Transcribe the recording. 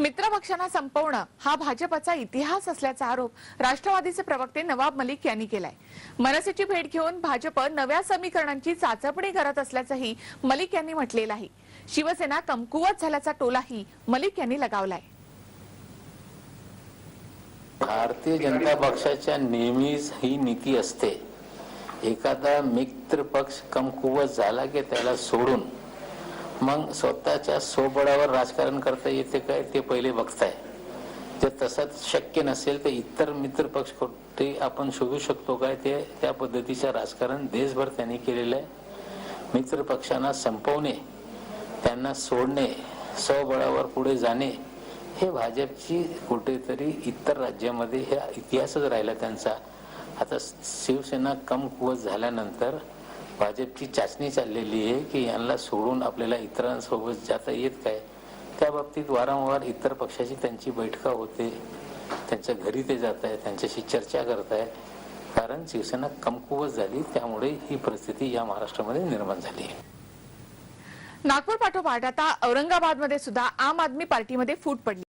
मित्रपक्षांना संपवणं हा भाजपचा इतिहास असल्याचा आरोप राष्ट्रवादीचे प्रवक्ते नवाब मलिक यांनी केलाय. मनसेची भेट घेऊन भाजप नव्या समीकरणांची चाचपणी करत असल्याचंही मलिक यांनी म्हटलेलं आहे. शिवसेना कमकुवत झाल्याचा टोलाही मलिक यांनी लगावलाय. भारतीय जनता पक्षाच्या नेहमीच ही नीती असते. एखादा मित्र पक्ष कमकुवत झाला की त्याला सोडून मग स्वतःच्या सोबळावर राजकारण करता येते काय ते पहिले बघताय. जर तसंच शक्य नसेल तर इतर मित्र पक्ष कुठे आपण शोधू शकतो काय ते त्या पद्धतीचं राजकारण देशभर त्यांनी केलेलं आहे. मित्र पक्षांना संपवणे त्यांना सोडणे स्वबळावर पुढे जाणे हे भाजपची कुठेतरी इतर राज्यामध्ये हे इतिहासच राहिला त्यांचा. आता शिवसेना कमकुवत झाल्यानंतर भाजपची चाचणी चाललेली आहे की यांना सोडून आपल्याला इतरांसोबत जाता येत काय? त्या बाबतीत वारंवार इतर पक्षाची त्यांची बैठका होते. त्यांच्या घरी ते जात आहे त्यांच्याशी चर्चा करत आहे कारण शिवसेना कमकुवत झाली त्यामुळे ही परिस्थिती या महाराष्ट्रामध्ये निर्माण झाली आहे. नागपूर पाठोपाठ आता औरंगाबादमध्ये सुद्धा आम आदमी पार्टीमध्ये फूट पडली.